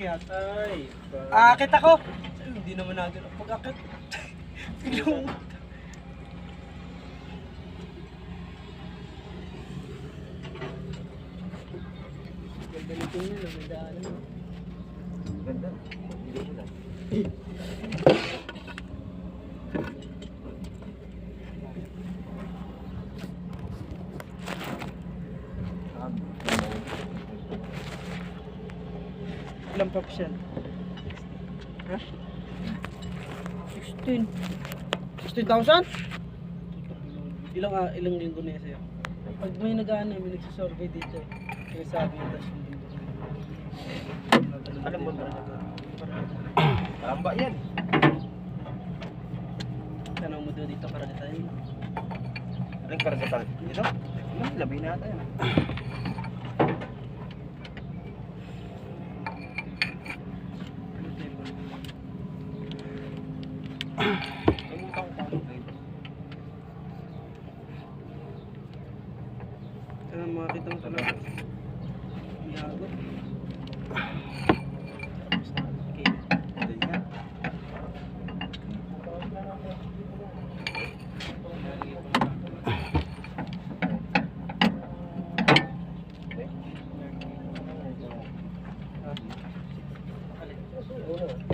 akyat. Ay. Aakit ako. Hindi naman natin ang pag-akit. Biglang Ganda nito yun, may daanan mo. Ganda. Hindi ko lang. Ilang pops yan? Ha? 16. 16,000? Ilang, ah, ilang linggo na yan sa'yo? Pag may nag-ano, may nagsasurvey dito. Kaya sabi yung tas yung linggo. Alam mo ba? Tamba yan. Tanong mo doon dito karagatan. Aling karagatan. Ito? Ano, labi na ata yan. Ay, mutang ko ano kayo. Ano makakita mo talaga? Nga.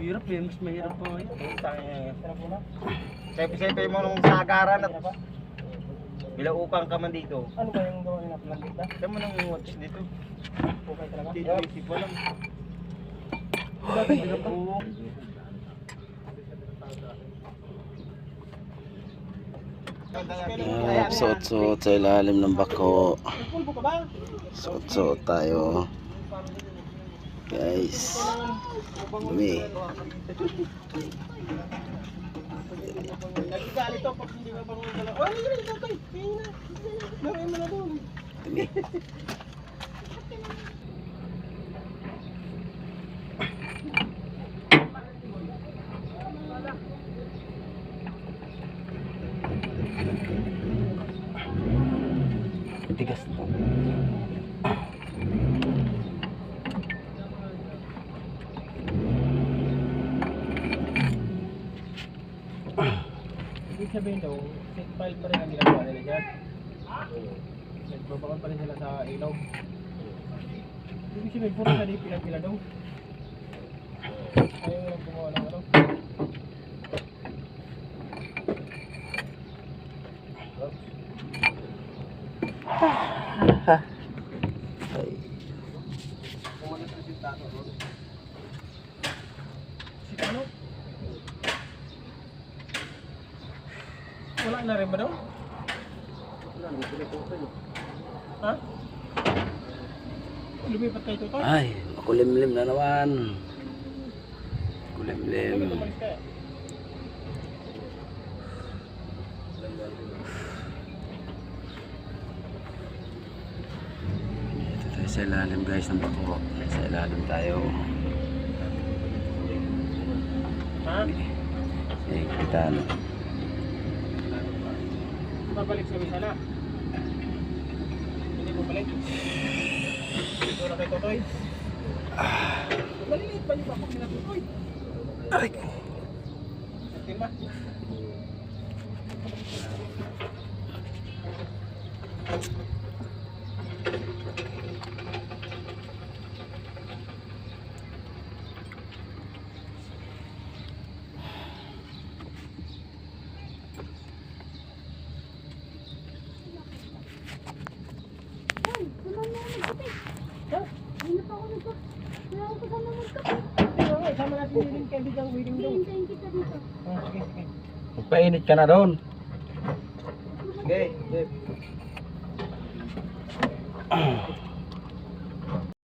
Hirap eh, mas mahirap pa ngayon. Sepi-sepi mo nung sagaran at bila upang ka man dito. Ano ba yung gawin na plan dito? Saan mo nang watch dito? Okay talaga? Dito, isip mo lang. Dati hirap pa. Ah, suot-suot sa ilalim ng bako. Suot-suot tayo. Guys. Dumi. Nagigalit ako pag hindi ka pa rin dala. Oh, hindi na ito. Hindi na. Lawin mo na doon. Tigas to. Sabihin daw, set file pa rin ang ginagawa nila dyan. Nagbabakan pa rin sila sa ilaw. Ibig sabihin, puro sa di pila-pila daw. Ayaw lang gumawa ng ano. Pumunta sa sintano doon. Si Tano? Wala na rin ba daw? Ha? Lumipat kayo ito? Ay, makulimlim na naman. Kulimlim. Eh. Dito tayo sa ilalim guys ng bako. Sa ilalim tayo. Ha? Eh, kita na. Babalik sa sana. Hindi mo balik. Dito na kay Totoy. Maliliit ba yung bakok nila Totoy? Ay, Septima. Kaya nga, isama natin yung kaibigang waiting daw. Ah, sige, sige. magpainit ka na doon. Okay, okay.